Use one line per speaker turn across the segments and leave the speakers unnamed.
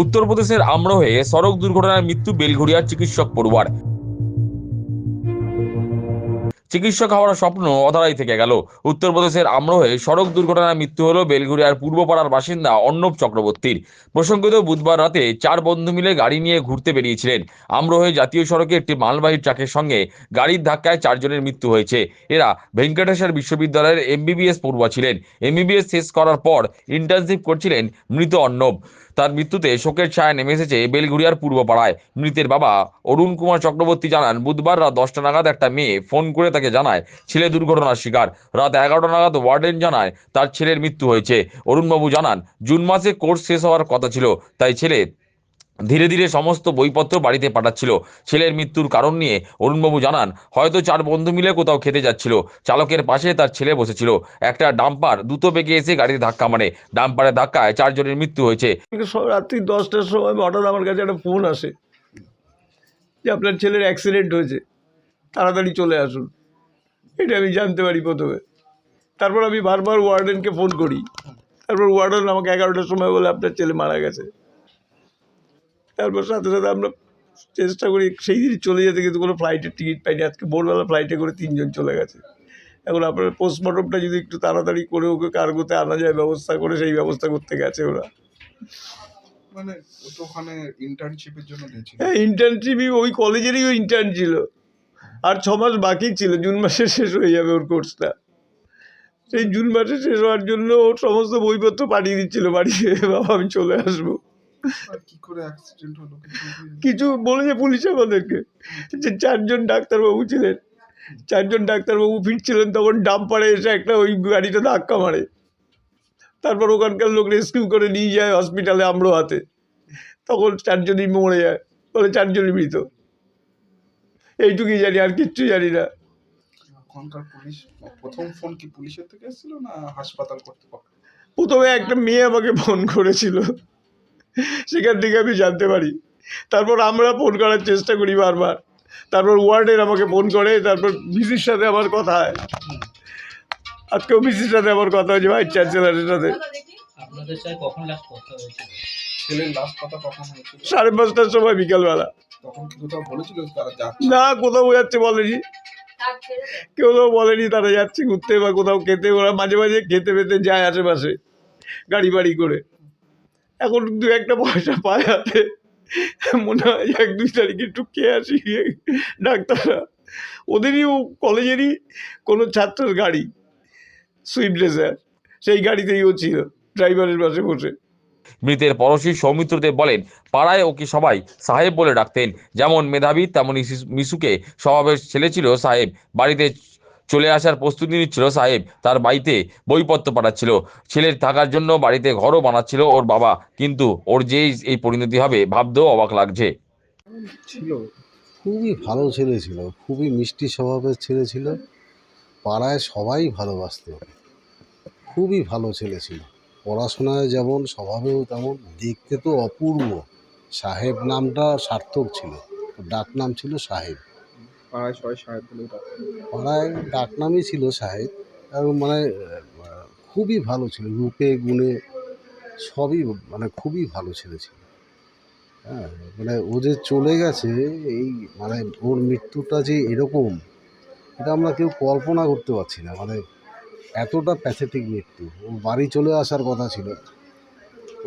উত্তরপ্রদেশের আমরোহে সড়ক দুর্ঘটনায় মৃত্যু বেলঘড়িয়ার চিকিৎসক পড়ুয়ার। চিকিৎসক হওয়ার স্বপ্ন অধারাই থেকে গেল। উত্তরপ্রদেশের আমরোহে সড়ক দুর্ঘটনায় মৃত্যু হলো বেলঘড়িয়ার পূর্বপাড়ার বাসিন্দা অর্ণব চক্রবর্তীর। প্রসঙ্গত বুধবার রাতে চার বন্ধু মিলে গাড়ি নিয়ে ঘুরতে বেরিয়েছিলেন। আমরোহে জাতীয় সড়কে একটি মালবাহী ট্রাকের সঙ্গে গাড়ির ধাক্কায় চারজনের মৃত্যু হয়েছে। এরা ভেঙ্কটেশ্বর বিশ্ববিদ্যালয়ের এমবিবিএস পড়ুয়া ছিলেন। এমবিবিএস শেষ করার পর ইন্টার্নশিপ করছিলেন মৃত অর্ণব। তার মৃত্যুতে শোকের ছায়া নেমে এসেছে বেলঘরিয়ার পূর্ব পাড়ায় মৃতের বাবা অরুণ কুমার চক্রবর্তী জানান, বুধবার রাত দশটা নাগাদ একটা মেয়ে ফোন করে তাকে জানায়, ছেলে দুর্ঘটনার শিকার। রাত এগারোটা নাগাদ ওয়ার্ডেন জানায়, তার ছেলের মৃত্যু হয়েছে। অরুণবাবু জানান, জুন মাসে কোর্স শেষ হওয়ার কথা ছিল, তাই ছেলে ধীরে ধীরে সমস্ত বইপত্র বাড়িতে পাঠাচ্ছিল। ছেলের মৃত্যুর কারণ নিয়ে অরুণবাবু জানান, হয়তো চার বন্ধু মিলে কোথাও খেতে যাচ্ছিল। চালকের পাশে তার ছেলে বসেছিল। একটা ডাম্পার দ্রুত বেগে এসে গাড়িতে ধাক্কা মারে। ডাম্পারের ধাক্কায় চারজনের মৃত্যু হয়েছে।
রাত্রি দশটার সময় হঠাৎ আমার কাছে একটা ফোন আসে, যে আপনার ছেলের অ্যাক্সিডেন্ট হয়েছে। তাড়াতাড়ি চলে আসুন। এটা আমি জানতে পারি প্রথমে। তারপর আমি বারবার ওয়ার্ডেনকে ফোন করি। তারপর ওয়ার্ডেন আমাকে এগারোটার সময় বলে, আপনার ছেলে মারা গেছে। তারপর সাথে সাথে আমরা চেষ্টা করি সেই দিন চলে যেতে কিন্তু কোনো ফ্লাইটের টিকিট পাইনি। আজকে ভোরবেলা ফ্লাইটে করে তিনজন চলে গেছে। এখন আপনার পোস্টমর্টমটা যদি একটু তাড়াতাড়ি করে ওকে কার্গোতে আনা যায় ব্যবস্থা করে সেই ব্যবস্থা করতে গেছে ওরা।
মানে ওখানে ইন্টার্নশিপের জন্য
হ্যাঁ ইন্টার্নশিপই ওই কলেজেরই ওই ইন্টার্ন ছিল। আর ছ মাস বাকি ছিল জুন মাসে শেষ হয়ে যাবে ওর কোর্সটা সেই জুন মাসে শেষ হওয়ার জন্য ওর সমস্ত বইপত্র পাঠিয়ে দিচ্ছিল বাড়িতে বাবা আমি চলে আসব।
কি করে অ্যাক্সিডেন্ট হলো কিছু
বলেছে পুলিশ আমাদেরকে। যে চারজন ডাক্তারবাবু ছিলেন। চারজন ডাক্তারবাবু ফিরছিলেন তখন ডাম্পারে এসে একটা ওই গাড়িটা ধাক্কা মারে। তারপর ওখানকার লোক রেস্কিউ করে নিয়ে যায় হসপিটালে আমরো হাতে। তখন চারজনই মরে যায় বলে চারজনই মৃত। এইটুকুই জানি আর কিচ্ছু জানি না।
ওখানকার পুলিশ প্রথম ফোন কি পুলিশের থেকে এসেছিল না হাসপাতাল কর্তৃপক্ষ?
প্রথমে একটা মেয়ে আমাকে ফোন করেছিল। সেখান থেকে আমি জানতে পারি। তারপর আমরা ফোন করার চেষ্টা করি বারবার। তারপর ওয়ার্ডের আমাকে ফোন করে তারপর ভিসির সাথে আমার কথা হয়। আজকেও ভিসির সাথে আমার কথা হয়েছে ভাইস চ্যান্সেলারের সাথে। সাড়ে পাঁচটার সময় বিকালবেলা। না কোথাও যাচ্ছে বলেনি। কেউ তো বলেনি তারা যাচ্ছে ঘুরতে বা কোথাও খেতে। ওরা মাঝে মাঝে খেতে পেতে যায় আশেপাশে গাড়ি বাড়ি করে। এখন দু একটা পয়সা পায় হাতে। মনে হয় এক দুই তারিখে একটু খেয়ে আসি। ডাক্তাররা। ওদেরই কলেজেরই কোনো ছাত্রের গাড়ি। সুইফট ডিজায়ার সেই গাড়িতেই ও ছিল ড্রাইভারের পাশে বসে।
মৃতের পড়শী সৌমিত্র দেব বলেন, পাড়ায় ওকে সবাই সাহেব বলে ডাকতেন। যেমন মেধাবী তেমনই মিশুকে স্বভাবের ছেলে ছিল সাহেব। বাড়িতে চলে আসার প্রস্তুতি নিচ্ছিল সাহেব। তার বাড়িতে বইপত্র পাঠাচ্ছিল। ছেলের থাকার জন্য বাড়িতে ঘরও বানাচ্ছিল ওর বাবা। কিন্তু ওর যে এই পরিণতি হবে ভাবতেও অবাক লাগছে।
ছিল।
খুবই ভালো ছেলে ছিল। খুবই মিষ্টি স্বভাবের ছেলে ছিল। পাড়ায় সবাই ভালোবাসত। খুবই ভালো ছেলে ছিল। পড়াশোনায় যেমন, স্বভাবেও তেমন, দেখতে তো অপূর্ব। সাহেব নামটা সার্থক ছিল। ডাক নাম ছিল সাহেব।
পাড়ায় সবাই সাহেব বলে।
পাড়ায় ডাক নামই ছিল সাহেব, এবং মানে খুবই ভালো ছিল, রূপে, গুণে সবই মানে খুবই ভালো ছেলে ছিল। হ্যাঁ মানে ও যে চলে গেছে, এই মানে ওর মৃত্যুটা যে এরকম, এটা আমরা কেউ কল্পনা করতে পারছি না। মানে এতটা প্যাথেটিক মৃত্যু। ও বাড়ি চলে আসার কথা ছিল।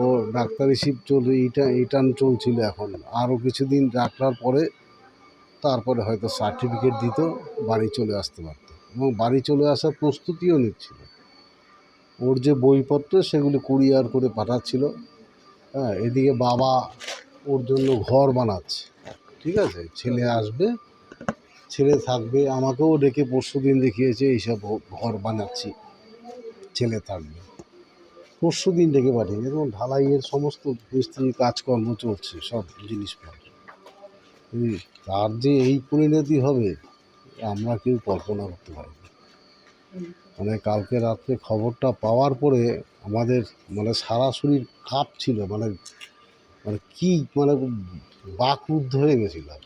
ও ডাক্তারি শিপ চলে এইটা, এইটান চলছিল এখন। আরও কিছুদিন রাখার পরে তারপরে হয়তো সার্টিফিকেট দিত, বাড়ি চলে আসতে পারত। এবং বাড়ি চলে আসার প্রস্তুতিও নিচ্ছিল। ওর যে বইপত্র, সেগুলি কুরিয়ার করে পাঠাচ্ছিল। হ্যাঁ এদিকে বাবা ওর জন্য ঘর বানাচ্ছে। ঠিক আছে? ছেলে আসবে, ছেলে থাকবে, আমাকেও ডেকে পরশু দিন দেখিয়েছে, এইসব ঘর বানাচ্ছি, ছেলে থাকবে। পরশু দিন ডেকে পাঠিয়েছে। এবং ঢালাইয়ের সমস্ত মিস্ত্রি, কাজকর্ম চলছে, সব জিনিসপত্র। তার যে এই পরিণতি হবে, আমরা কেউ কল্পনা করতে পারি মানে কালকে রাত্রে খবরটা পাওয়ার পরে আমাদের মানে সারা শরীর কাঁপছিল মানে মানে কী মানে বাকরুদ্ধ হয়ে গেছিলাম।